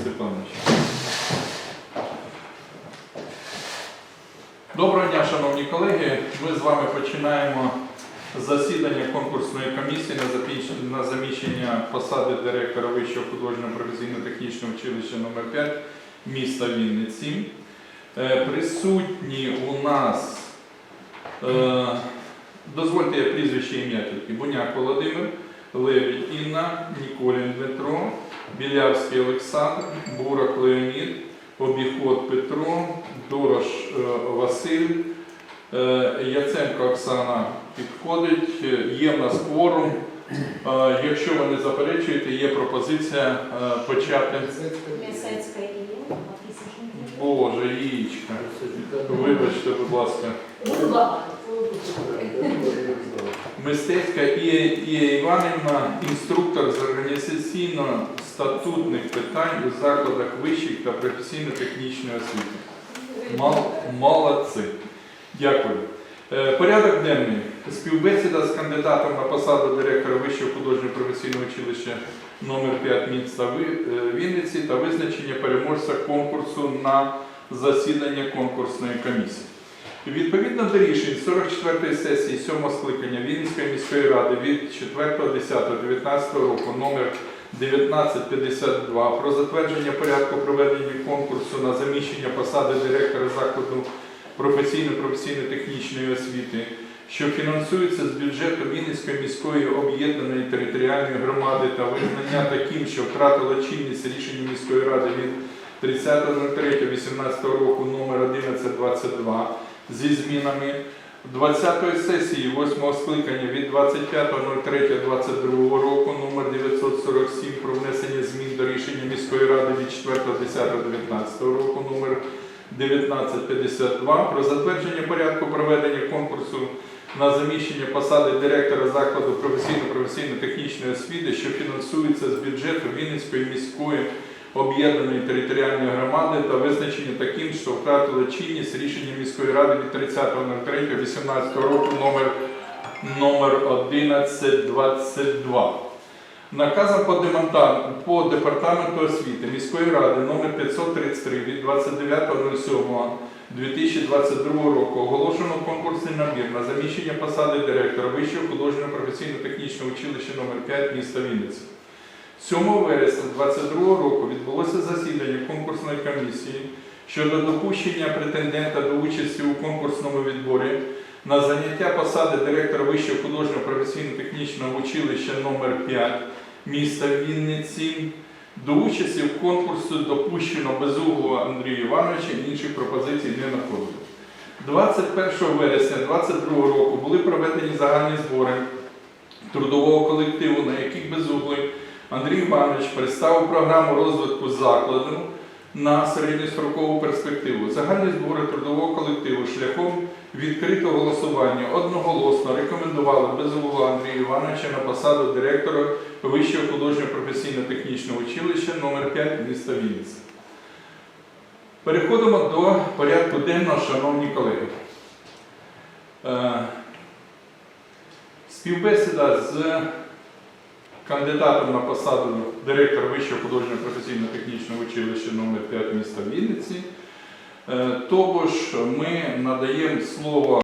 Степанович. Доброго дня, шановні колеги. Ми з вами починаємо засідання конкурсної комісії на заміщення посади директора Вищого художнього професійно-технічного училища номер 5 міста Вінниці. Е, Присутні у нас, е, дозвольте я прізвище ім'я тільки, Буняк Володимир, Левій Інна, Ніколін Дмитро, Білявський Олександр, Бурак Леонід, Обіход Петро, Дорош е, Василь, е, Яценко Оксана підходить, є в нас кворум. Е, Якщо ви не заперечуєте, є пропозиція почати. Боже, яєчка. Вибачте, будь ласка. Мистецька Ія, Іванівна, інструктор з організаційно-статутних питань у закладах вищих та професійно-технічної освіти. Мол- Молодці. Дякую. Е, Порядок денний. Співбесіда з кандидатом на посаду директора Вищого художнього професійного училища номер 5 міста е, Вінниці та визначення переможця конкурсу на засідання конкурсної комісії. Відповідно до рішень 44-ї сесії 7 скликання Вінницької міської ради від 4.10.19 року номер 1952 про затвердження порядку проведення конкурсу на заміщення посади директора закладу професійно-професійно-технічної освіти, що фінансується з бюджету Вінницької міської об'єднаної територіальної громади та визнання таким, що втратило чинність рішення міської ради від 30.03.18 року номер 1122 зі змінами. 20-ї сесії 8 скликання від 25.03.22 року номер 947 про внесення змін до рішення міської ради від 4.10.19 року номер 1952 про затвердження порядку проведення конкурсу на заміщення посади директора закладу професійно-професійно-технічної освіти, що фінансується з бюджету Вінницької міської об'єднаної територіальної громади та визначення таким, що втратило чинність рішення міської ради від 30.03.18 року номер, номер 1122. Наказом по, департаменту освіти міської ради номер 533 від 29.07.2022 року оголошено конкурсний набір на заміщення посади директора Вищого художнього професійно-технічного училища номер 5 міста Вінниці. 7 вересня 2022 року відбулося засідання конкурсної комісії щодо допущення претендента до участі у конкурсному відборі на заняття посади директора Вищого художнього професійно-технічного училища номер 5 міста Вінниці. До участі в конкурсі допущено Безуглого Андрія Івановича і інших пропозицій не надходило. 21 вересня 2022 року були проведені загальні збори трудового колективу, на яких Безуглий Андрій Іванович представив програму розвитку закладу на середньострокову перспективу. Загальні збори трудового колективу шляхом відкритого голосування одноголосно рекомендували Безуглого Андрія Івановича на посаду директора Вищого художнього професійно-технічного училища номер 5 міста Вінниця. Переходимо до порядку денного, шановні колеги. Е, Співбесіда з кандидатом на посаду директора Вищого художнього професійно-технічного училища номер 5 міста Вінниці. Тобто ми надаємо слово